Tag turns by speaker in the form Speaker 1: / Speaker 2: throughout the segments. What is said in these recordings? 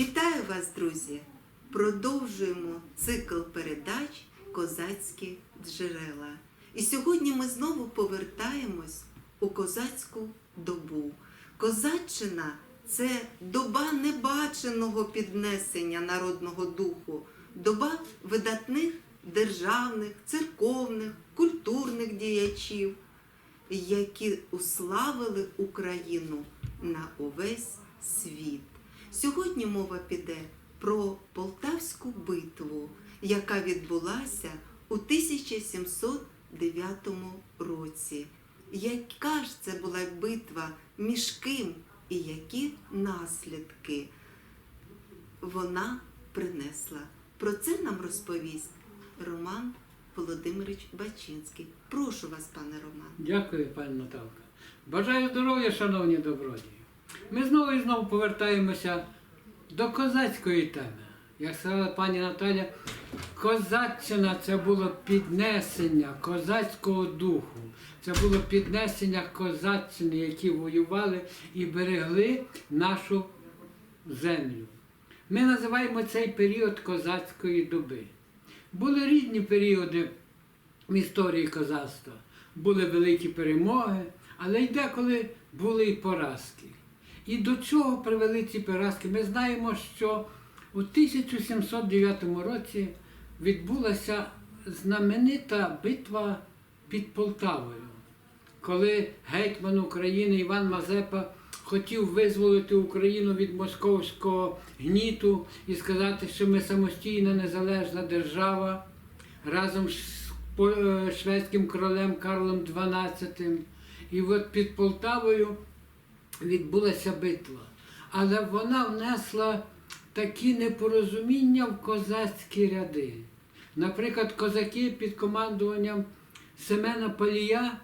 Speaker 1: Вітаю вас, друзі! Продовжуємо цикл передач Козацькі джерела. І сьогодні ми знову повертаємось у козацьку добу. Козаччина це доба небаченого піднесення народного духу, доба видатних державних, церковних, культурних діячів, які уславили Україну на увесь світ. Сьогодні мова піде про Полтавську битву, яка відбулася у 1709 році. Яка ж це була битва між ким і які наслідки вона принесла? Про це нам розповість Роман Володимирович Бачинський. Прошу вас, пане Роман.
Speaker 2: Дякую, пані Наталка. Бажаю здоров'я, шановні добродії. Ми знову і знову повертаємося до козацької теми. Як сказала пані Наталя, козаччина це було піднесення козацького духу. Це було піднесення козаччини, які воювали і берегли нашу землю. Ми називаємо цей період козацької доби. Були різні періоди в історії козацтва. Були великі перемоги, але й деколи були і поразки. І до чого привели ці поразки? Ми знаємо, що у 1709 році відбулася знаменита битва під Полтавою, коли гетьман України Іван Мазепа хотів визволити Україну від московського гніту і сказати, що ми самостійна незалежна держава разом з е, шведським королем Карлом XII. І от під Полтавою відбулася битва. Але вона внесла такі непорозуміння в козацькі ряди. Наприклад, козаки під командуванням Семена Палія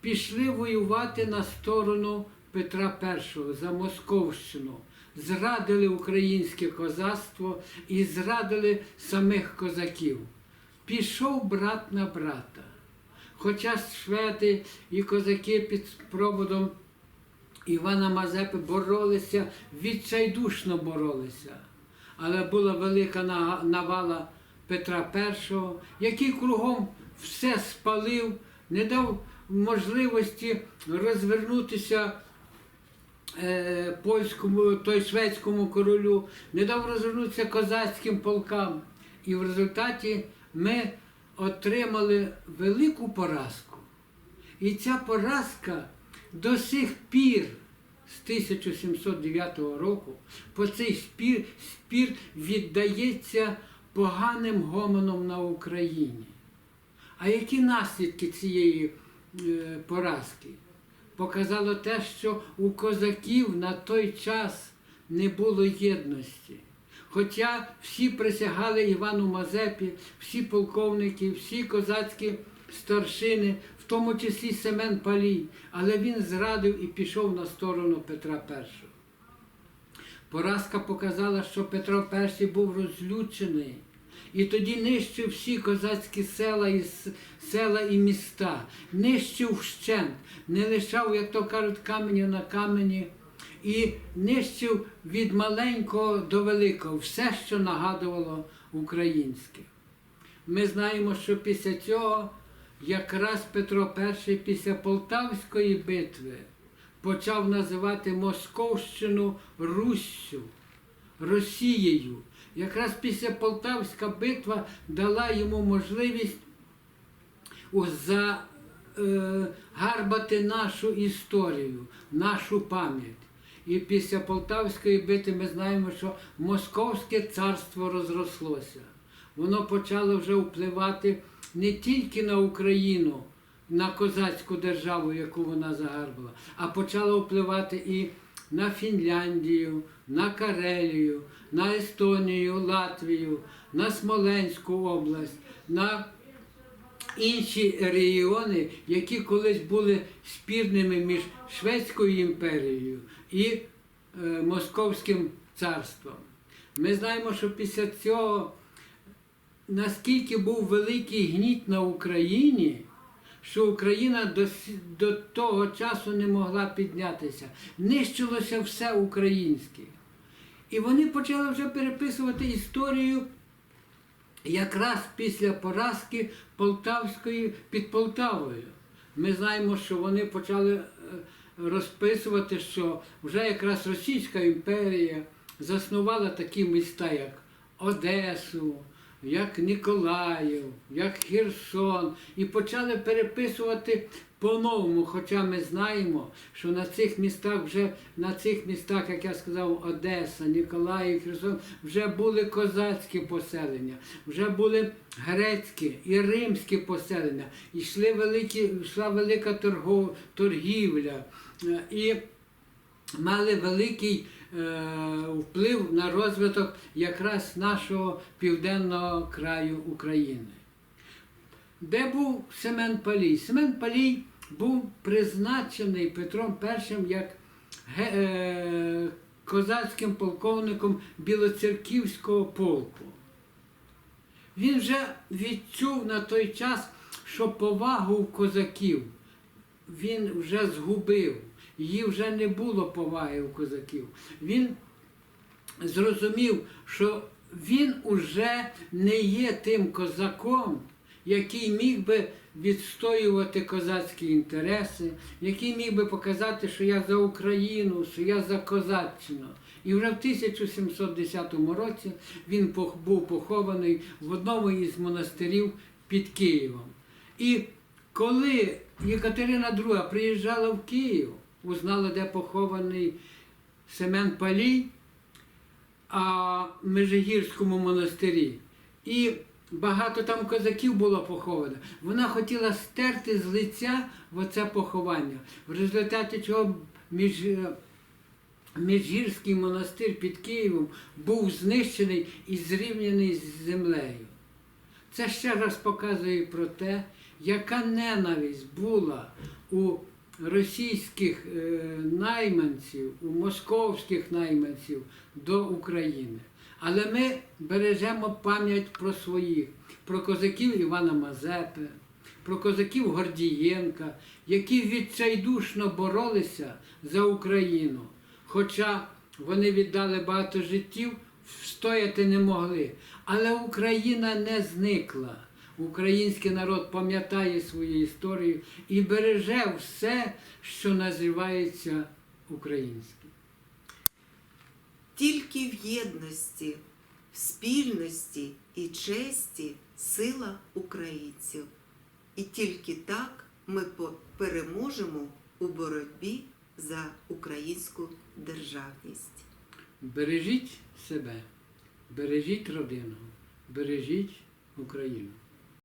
Speaker 2: пішли воювати на сторону Петра І за Московщину, зрадили українське козацтво і зрадили самих козаків. Пішов брат на брата. Хоча шведи і козаки під проводом Івана Мазепи боролися, відчайдушно боролися. Але була велика навала Петра І, який кругом все спалив, не дав можливості розвернутися е, польському, той шведському королю, не дав розвернутися козацьким полкам. І в результаті ми отримали велику поразку. І ця поразка до сих пір з 1709 року по цей спір, спір віддається поганим гомоном на Україні. А які наслідки цієї е, поразки? Показало те, що у козаків на той час не було єдності. Хоча всі присягали Івану Мазепі, всі полковники, всі козацькі старшини, в тому числі Семен Палій, але він зрадив і пішов на сторону Петра І. Поразка показала, що Петро І був розлючений. І тоді нищив всі козацькі села і села і міста, нищив вщент, не лишав, як то кажуть, каменю на камені, і нищив від маленького до великого все, що нагадувало українське. Ми знаємо, що після цього якраз Петро І після Полтавської битви почав називати Московщину Руссю, Росією. Якраз після Полтавська битва дала йому можливість загарбати нашу історію, нашу пам'ять. І після Полтавської битви ми знаємо, що Московське царство розрослося. Воно почало вже впливати не тільки на Україну, на козацьку державу, яку вона загарбала, а почало впливати і на Фінляндію, на Карелію, на Естонію, Латвію, на Смоленську область, на інші регіони, які колись були спірними між Шведською імперією і е, Московським царством. Ми знаємо, що після цього, наскільки був великий гніт на Україні, що Україна до, до того часу не могла піднятися. Нищилося все українське. І вони почали вже переписувати історію якраз після поразки Полтавської під Полтавою. Ми знаємо, що вони почали е, розписувати, що вже якраз Російська імперія заснувала такі міста, як Одесу, як Ніколаїв, як Херсон, і почали переписувати по-новому. Хоча ми знаємо, що на цих містах вже на цих містах, як я сказав, Одеса, Ніколаїв, Херсон, вже були козацькі поселення, вже були грецькі і римські поселення, йшли великі, йшла велика торгов, торгівля. Е, І мали великий вплив на розвиток якраз нашого південного краю України. Де був Семен Палій? Семен Палій був призначений Петром І як е, козацьким полковником Білоцерківського полку. Він вже відчув на той час, що повагу козаків він вже згубив. Її вже не було поваги у козаків. Він зрозумів, що він уже не є тим козаком, який міг би відстоювати козацькі інтереси, який міг би показати, що я за Україну, що я за козаччину. І вже в 1710 році він був похований в одному із монастирів під Києвом. І коли Єкатерина II приїжджала в Київ, узнала, де похований Семен Палій, а в Межигірському монастирі. І багато там козаків було поховано. Вона хотіла стерти з лиця оце поховання. В результаті чого між, е, Міжгірський монастир під Києвом був знищений і зрівняний з землею. Це ще раз показує про те, яка ненависть була у російських е, найманців, московських найманців до України. Але ми бережемо пам'ять про своїх, про козаків Івана Мазепи, про козаків Гордієнка, які відчайдушно боролися за Україну. Хоча вони віддали багато життів, встояти не могли. Але Україна не зникла. Український народ пам'ятає свою історію і береже все, що називається українським.
Speaker 1: Тільки в єдності, в спільності і честі сила українців. І тільки так ми переможемо у боротьбі за українську державність.
Speaker 2: Бережіть себе, бережіть родину, бережіть Україну.